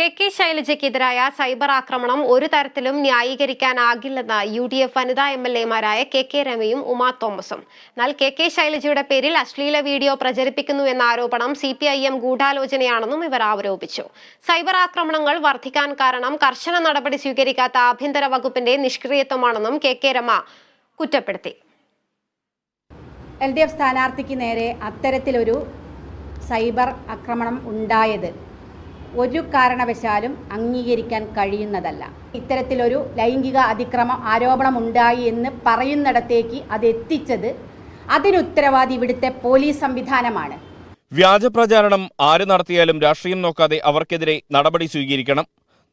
K K ശൈലജയ്ക്കെതിരായ cyber ആക്രമണം ഒരു തരത്തിലും ന്യായീകരിക്കാനാകില്ലെന്ന് യു ഡി എഫ് വനിതാ എം എൽ എമാരായ കെ കെ രമയും ഉമാ തോമസും. എന്നാൽ കെ കെ ശൈലജയുടെ പേരിൽ അശ്ലീല വീഡിയോ പ്രചരിപ്പിക്കുന്നു എന്ന ആരോപണം സി പി ഐ എം ഗൂഢാലോചനയാണെന്നും ഇവർ ആരോപിച്ചു. സൈബർ ആക്രമണങ്ങൾ വർദ്ധിക്കാൻ കാരണം കർശന നടപടി സ്വീകരിക്കാത്ത ആഭ്യന്തര വകുപ്പിന്റെ നിഷ്ക്രിയത്വമാണെന്നും കെ കെ രമ കുറ്റപ്പെടുത്തി. എൽ ഡി എഫ് സ്ഥാനാർത്ഥിക്ക് നേരെ അത്തരത്തിലൊരു സൈബർ ആക്രമണം ഉണ്ടായത് ഒരു കാരണവശാലും അംഗീകരിക്കാൻ കഴിയുന്നതല്ല. ഇത്തരത്തിലൊരു ലൈംഗിക അതിക്രമം ആരോപണം ഉണ്ടായി എന്ന് പറയുന്നിടത്തേക്ക് അത് എത്തിച്ചത് അതിനുത്തരവാദി ഇവിടുത്തെ പോലീസ് സംവിധാനമാണ്. വ്യാജ പ്രചാരണം ആര് നടത്തിയാലും രാഷ്ട്രീയം നോക്കാതെ അവർക്കെതിരെ നടപടി സ്വീകരിക്കണം.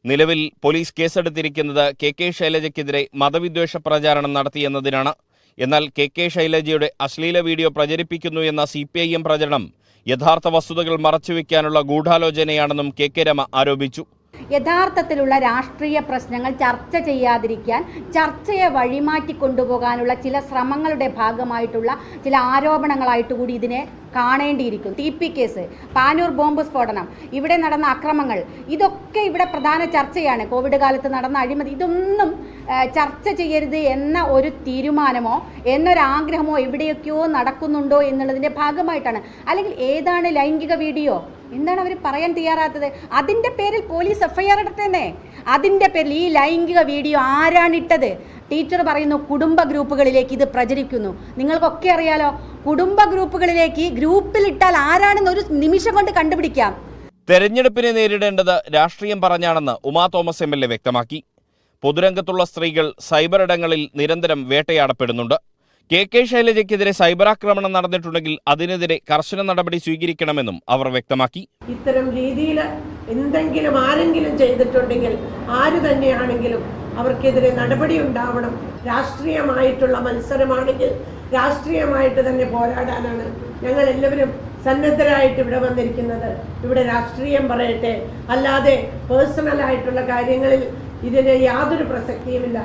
നിലവിൽ പോലീസ് കേസെടുത്തിരിക്കുന്നത് കെ കെ ശൈലജയ്ക്കെതിരെ മതവിദ്വേഷ പ്രചാരണം നടത്തിയെന്നതിനാണ്. എന്നാൽ കെ കെ ശൈലജയുടെ അശ്ലീല വീഡിയോ പ്രചരിപ്പിക്കുന്നു എന്ന സി പി ഐ എം പ്രചരണം യഥാർത്ഥ വസ്തുതകൾ മറച്ചുവെക്കാനുള്ള ഗൂഢാലോചനയാണെന്നും കെ കെ രമ ആരോപിച്ചു. യഥാർത്ഥത്തിലുള്ള രാഷ്ട്രീയ പ്രശ്നങ്ങൾ ചർച്ച ചെയ്യാതിരിക്കാൻ ചർച്ചയെ വഴിമാറ്റി കൊണ്ടുപോകാനുള്ള ചില ശ്രമങ്ങളുടെ ഭാഗമായിട്ടുള്ള ചില ആരോപണങ്ങളായിട്ട് കൂടി ഇതിനെ കാണേണ്ടിയിരിക്കും T P case Panoor bomb സ്ഫോടനം ഇവിടെ നടന്ന അക്രമങ്ങൾ ഇതൊക്കെ ഇവിടെ പ്രധാന ചർച്ചയാണ്. കോവിഡ് കാലത്ത് നടന്ന അഴിമതി ഇതൊന്നും ചർച്ച ചെയ്യരുത് എന്ന ഒരു തീരുമാനമോ എന്നൊരാഗ്രഹമോ എവിടെയൊക്കെയോ നടക്കുന്നുണ്ടോ എന്നുള്ളതിന്റെ ഭാഗമായിട്ടാണ്. അല്ലെങ്കിൽ ഏതാണ് ലൈംഗിക വീഡിയോ? എന്താണ് അവർ പറയാൻ തയ്യാറാത്തത്? അതിന്റെ പേരിൽ പോലീസ് എഫ്ഐആർ ഇടട്ടെന്നേ. അതിന്റെ പേരിൽ ഈ ലൈംഗിക വീഡിയോ ആരാണിട്ടത് ടീച്ചർ പറയുന്നു കുടുംബ ഗ്രൂപ്പുകളിലേക്ക് ഇത് പ്രചരിക്കുന്നു. നിങ്ങൾക്കൊക്കെ അറിയാലോ കുടുംബ ഗ്രൂപ്പുകളിലേക്ക് ഗ്രൂപ്പിലിട്ടാൽ ആരാണെന്ന് ഒരു നിമിഷം കൊണ്ട് കണ്ടുപിടിക്കാം. തെരഞ്ഞെടുപ്പിനെ നേരിടേണ്ടത് രാഷ്ട്രീയം പറഞ്ഞാണെന്ന് Uma Thomas M L A വ്യക്തമാക്കി. പൊതുരംഗത്തുള്ള സ്ത്രീകൾ സൈബർ ഇടങ്ങളിൽ നിരന്തരം വേട്ടയാടപ്പെടുന്നുണ്ട്. കെ കെ ശൈലജയ്ക്കെതിരെ സൈബർ ആക്രമണം നടന്നിട്ടുണ്ടെങ്കിൽ അതിനെതിരെ കർശന നടപടി സ്വീകരിക്കണമെന്നും അവർ വ്യക്തമാക്കി. ഇത്തരം രീതിയിൽ എന്തെങ്കിലും ആരെങ്കിലും ചെയ്തിട്ടുണ്ടെങ്കിൽ ആര് തന്നെയാണെങ്കിലും അവർക്കെതിരെ നടപടി ഉണ്ടാവണം. രാഷ്ട്രീയമായിട്ടുള്ള മത്സരമാണെങ്കിൽ രാഷ്ട്രീയമായിട്ട് തന്നെ പോരാടാനാണ് ഞങ്ങൾ എല്ലാവരും സന്നദ്ധരായിട്ട് ഇവിടെ വന്നിരിക്കുന്നത്. ഇവിടെ രാഷ്ട്രീയം പറയട്ടെ. അല്ലാതെ പേഴ്സണലായിട്ടുള്ള കാര്യങ്ങളിൽ ഇതിന് യാതൊരു പ്രസക്തിയുമില്ല.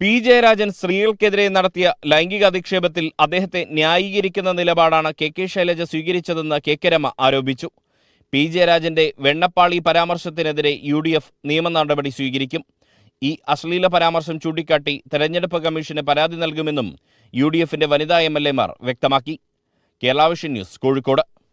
പി. ജയരാജൻ സ്ത്രീകൾക്കെതിരെ നടത്തിയ ലൈംഗിക അധിക്ഷേപത്തിൽ അദ്ദേഹത്തെ ന്യായീകരിക്കുന്ന നിലപാടാണ് കെ. കെ. ശൈലജ സ്വീകരിച്ചതെന്ന് കെ. കെ. രമ ആരോപിച്ചു. പി. ജെ. രാജന്റെ വെണ്ണപ്പാളി പരാമർശത്തിനെതിരെ യു. ഡി. എഫ് നിയമ നടപടി സ്വീകരിക്കും. ഈ അശ്ലീല പരാമർശം ചൂണ്ടിക്കാട്ടി തെരഞ്ഞെടുപ്പ് കമ്മീഷന് പരാതി നൽകുമെന്നും യു. ഡി. എഫിന്റെ വനിതാ എം. എൽ. എമാർ വ്യക്തമാക്കി. Kerala Vision News Kozhikode.